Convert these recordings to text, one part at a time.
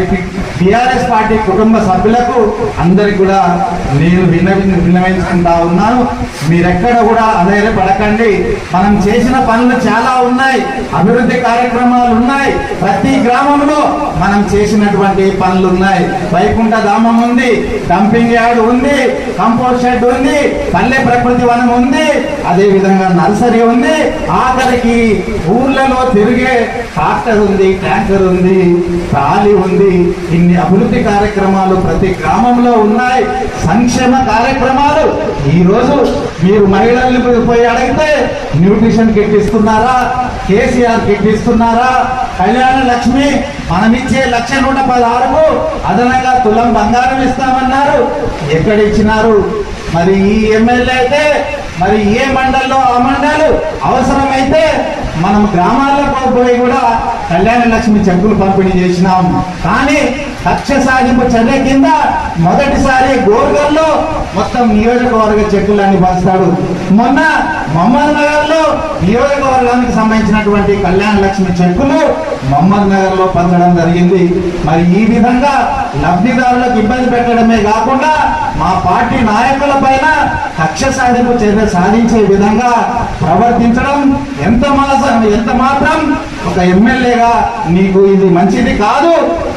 మరి TRS party కుటుంబ సభ్యులకు అందరికి కూడా నేను విన్నవి విన్నవించుకుంటా ఉన్నాను. మీరెక్కడ కూడా అధైర్యపడకండి మనం చేసిన పనులు చాలా ఉన్నాయి. అభివృద్ధి కార్యక్రమాలు ఉన్నాయి. ప్రతి గ్రామంలో మనం చేసినటువంటి పనులు ఉన్నాయి. వైకుంఠ ధామం ఉంది డంపింగ్ యార్డ్ ఉంది కంపోస్ట్ షెడ్ ఉంది పల్లె ప్రకృతి వనం ఉంది. అదే విధంగా నర్సరీ ఉంది. ఆఖరికి ఊర్లలో తిరిగే ట్రాక్టర్ ఉంది ట్యాంకర్ ఉంది ట్రాలీ ఉంది. ఇన్ని అభివృద్ధి కార్యక్రమాలు ప్రతి గ్రామంలో ఉన్నాయి. సంక్షేమ కార్యక్రమాలు. ఈరోజు మీరు మహిళలు పోయి అడిగితే న్యూట్రిషన్ కిట్ ఇస్తున్నారా? కేసీఆర్ కిట్ ఇస్తున్నారా? కళ్యాణ లక్ష్మి మనం ఇచ్చే లక్ష నూట పదహారుకు అదనంగా తులం బంగారం ఇస్తామన్నారు. ఎక్కడ ఇచ్చినారు మరి ఈ ఎమ్మెల్యే అయితే మరి ఏ మండల్లో ఆ మండలు అవసరమైతే మనం గ్రామాలకు పోయి కూడా కళ్యాణ లక్ష్మి చెక్కులు పంపిణీ చేసినాం. కానీ లక్ష్య సాధింపు చర్య కింద మొదటిసారి గోర్గల్లో మొత్తం నియోజకవర్గ చెక్కులన్నీ పంచుతాడు. మొన్న మహమ్మద్ నగర్లో నియోజకవర్గానికి సంబంధించినటువంటి కళ్యాణ లక్ష్మి చెక్కులు మహమ్మద్ నగర్లో పంచడం జరిగింది. మరి ఈ విధంగా లబ్ధిదారులకు ఇబ్బంది పెట్టడమే కాకుండా మా పార్టీ నాయకుల కక్ష సాధింపు చర్య సాధించే విధంగా ప్రవర్తించడం ఎంత మాత్రం ఎంత మాత్రం ఒక ఎమ్మెల్యేగా నీకు ఇది మంచిది కాదు.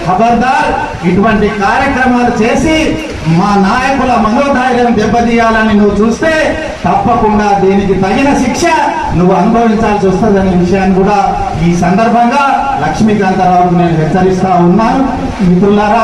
ఖబర్దార్ ఇటువంటి కార్యక్రమాలు చేసి మా నాయకుల మనోధైర్యం దెబ్బతీయాలని నువ్వు చూస్తే తప్పకుండా దీనికి తగిన శిక్ష నువ్వు అనుభవించాల్సి వస్తుందనే విషయాన్ని కూడా ఈ సందర్భంగా లక్ష్మీకాంతరావుకు నేను హెచ్చరిస్తా ఉన్నాను. మిత్రులారా